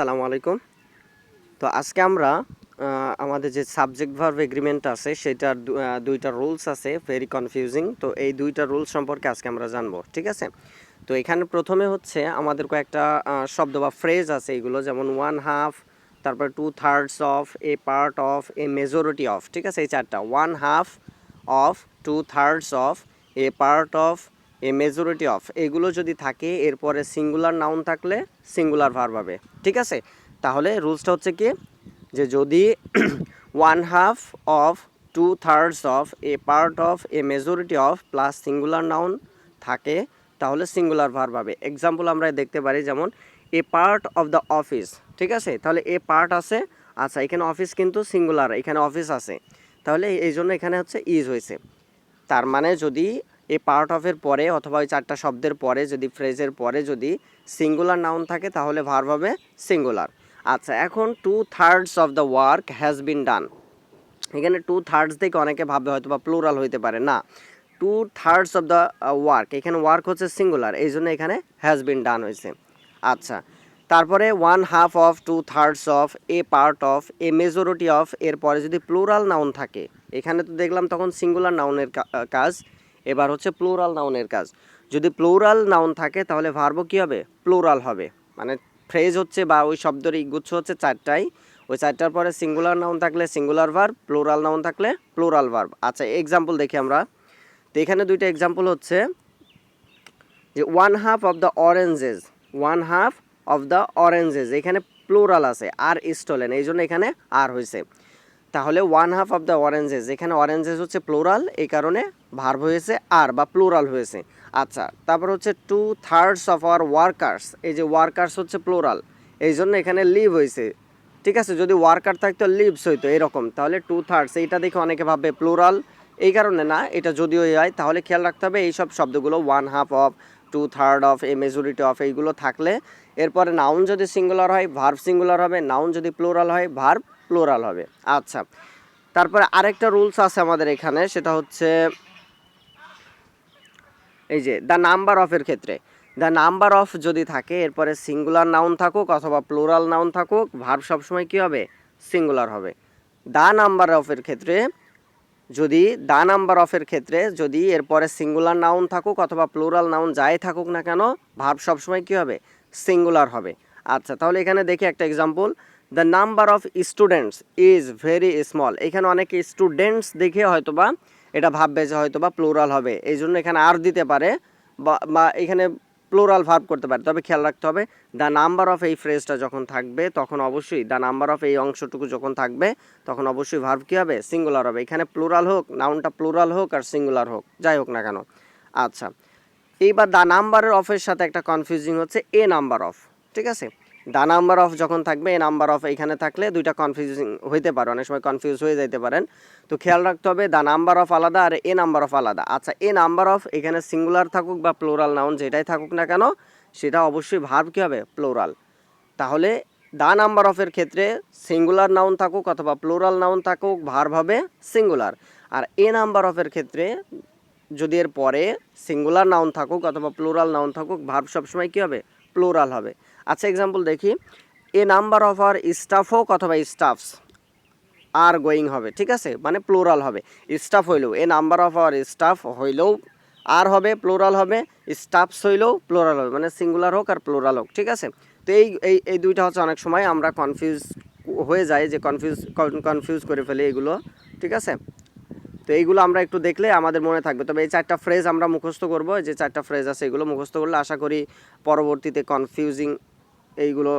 আসসালামু আলাইকুম। তো আজকে আমরা আমাদের যে সাবজেক্ট ভার্ব এগ্রিমেন্ট আছে, সেটার দুইটা রুলস আছে ভেরি কনফিউজিং তো এই দুইটা রুলস সম্পর্কে আজকে আমরা জানব, ঠিক আছে? তো এখানে প্রথমে হচ্ছে আমাদের কয়েকটা শব্দ বা ফ্রেজ আছে এগুলো, যেমন ওয়ান হাফ তারপর two thirds of a part of a majority of ঠিক আছে? এই চারটা one half of two thirds of a part of a majority of এগুলো যদি থাকে, এরপরে সিঙ্গুলার নাউন থাকলে সিঙ্গুলার ভার্ব হবে। ঠিক আছে? তাহলে রুলসটা হচ্ছে কি? যে যদি one half of two thirds of a part of a majority of plus singular noun থাকে, তাহলে সিঙ্গুলার ভার্ব হবে। এক্সাম্পল আমরা দেখতে পারি যেমন a part of the office ঠিক আছে? তাহলে এ পার্ট আছে। আচ্ছা এখানে অফিস কিন্তু সিঙ্গুলার এখানে অফিস আছে। তাহলে এই জন্য এখানে হচ্ছে ইজ হয়েছে। তার মানে যদি এ পার্ট অফের পরে অথবা ওই চারটা শব্দের পরে যদি ফ্রেজের পরে যদি সিঙ্গুলার নাউন থাকে, তাহলে ভার্ব হবে সিঙ্গুলার আচ্ছা এখন two thirds of the work has been done এখানে টু থার্ডস থেকে অনেকে ভাববে হয়তো বা প্লুরাল হইতে পারে, না। Two thirds of the work এখানে ওয়ার্ক হচ্ছে সিঙ্গুলার এই জন্য এখানে হ্যাজ বিন ডান হয়েছে। আচ্ছা তারপরে one half of two thirds of a part of a majority of এরপরে যদি প্লুরাল নাউন থাকে, এখানে তো দেখলাম তখন সিঙ্গুলার নাউনের কাজ। এবার হচ্ছে প্লোরাল নাউনের কাজ। যদি প্লোরাল নাউন থাকে, তাহলে ভার্বও কী হবে? প্লোরাল হবে। মানে ফ্রেজ হচ্ছে বা ওই শব্দের গুচ্ছ হচ্ছে চারটাই। ওই চারটার পরে সিঙ্গুলার নাউন থাকলে সিঙ্গুলার ভার্ব প্লোরাল নাউন থাকলে প্লুরাল ভার্ব আচ্ছা এক্সাম্পল দেখি আমরা। তো এখানে দুইটা এক্সাম্পল হচ্ছে যে one half of the oranges one half of the oranges এখানে প্লোরাল আছে, আর স্টোলেন এই জন্য এখানে আর হয়েছে তাহলে one half of the oranges এখানে অরেঞ্জেস হচ্ছে প্লোরাল এই কারণে ভার্ব হয়েছে আর বা প্লোরাল হয়েছে। আচ্ছা তারপর হচ্ছে two thirds of our workers এই যে ওয়ার্কার্স হচ্ছে প্লোরাল এই জন্য এখানে লিভ হয়েছে। ঠিক আছে, যদি ওয়ার্কার থাকতো লিভস হইতো, এরকম। তাহলে টু থার্ডস এইটা দেখে অনেকে ভাববে প্লোরাল এই কারণে না, এটা যদিও হয় তাহলে খেয়াল রাখতে হবে এই সব শব্দগুলো one half of two third of a majority of এইগুলো থাকলে, এরপরে নাউন যদি সিঙ্গুলার হয় ভার্ব সিঙ্গুলার হবে নাউন যদি প্লোরাল হয় ভার্ব প্লোরাল হবে। আচ্ছা তারপরে আরেকটা রুলস আছে আমাদের এখানে, সেটা হচ্ছে এই যে দ্য নাম্বার অফের ক্ষেত্রে। দ্য নাম্বার অফ যদি থাকে, এরপরে সিঙ্গুলার নাউন থাকুক অথবা প্লোরাল নাউন থাকুক ভার্ব সবসময় কী হবে? সিঙ্গুলার হবে। দ্য নাম্বার অফের ক্ষেত্রে যদি দ্য নাম্বার অফের ক্ষেত্রে যদি এরপরে সিঙ্গুলার নাউন থাকুক অথবা প্লোরাল নাউন যাই থাকুক না কেন ভার্ব সবসময় কী হবে? সিঙ্গুলার হবে। আচ্ছা তাহলে এখানে দেখি একটা example the number of students is very small এখানে অনেকে স্টুডেন্টস দেখে হয়তোবা এটা ভাববে যে হয়তো বা প্লোরাল হবে। এই জন্য এখানে আর দিতে পারে বা এখানে প্লোরাল ভার্ব করতে পারে। তবে খেয়াল রাখতে হবে দ্য নাম্বার অফ এই ফ্রেজটা যখন থাকবে, তখন অবশ্যই দ্য নাম্বার অফ এই অংশটুকু যখন থাকবে, তখন অবশ্যই ভার্ব কী হবে? সিঙ্গুলার হবে। এখানে প্লোরাল হোক নাউনটা প্লোরাল হোক আর সিঙ্গুলার হোক, যাই হোক না কেন। আচ্ছা এইবার দ্য নাম্বারের অফের সাথে একটা কনফিউজিং হচ্ছে এ নাম্বার অফ ঠিক আছে? দ্য নাম্বার অফ যখন থাকবে এ নাম্বার অফ এখানে থাকলে দুইটা কনফিউজিং হইতে পারে, অনেক সময় কনফিউজ হয়ে যাইতে পারেন। তো খেয়াল রাখতে হবে দ্য নাম্বার অফ আলাদা আর এ নাম্বার অফ আলাদা। আচ্ছা এ নাম্বার অফ এখানে সিঙ্গুলার থাকুক বা প্লোরাল নাউন যেটাই থাকুক না কেন, সেটা অবশ্যই ভার্ব কী হবে? প্লোরাল তাহলে দা নাম্বার অফের ক্ষেত্রে সিঙ্গুলার নাউন থাকুক অথবা প্লোরাল নাউন থাকুক ভার্ব হবে সিঙ্গুলার আর এ নাম্বার অফের ক্ষেত্রে যদি এর পরে সিঙ্গুলার নাউন থাকুক অথবা প্লোরাল নাউন থাকুক ভার্ব সবসময় কী হবে? প্লোরাল হবে। আচ্ছা এক্সাম্পল দেখি। A number of are staff হোক অথবা স্টাফস আর গোয়িং হবে, ঠিক আছে? মানে প্লোরাল হবে। স্টাফ হইলেও a number of our staff হইলেও আর হবে প্লোরাল হবে। স্টাফস হইলেও প্লোরাল হবে মানে সিঙ্গুলার হোক আর প্লোরাল হোক, ঠিক আছে? তো এই এই এই দুইটা হচ্ছে অনেক সময় আমরা কনফিউজ হয়ে যায় যে কনফিউজ কনফিউজ করে ফেলি এগুলো, ঠিক আছে? তো এইগুলো আমরা একটু দেখলে আমাদের মনে থাকবে। তবে এই চারটা ফ্রেজ আমরা মুখস্থ করব যে চারটা ফ্রেজ আছে এগুলো মুখস্থ করলে আশা করি পরবর্তীতে কনফিউজিং এইগুলো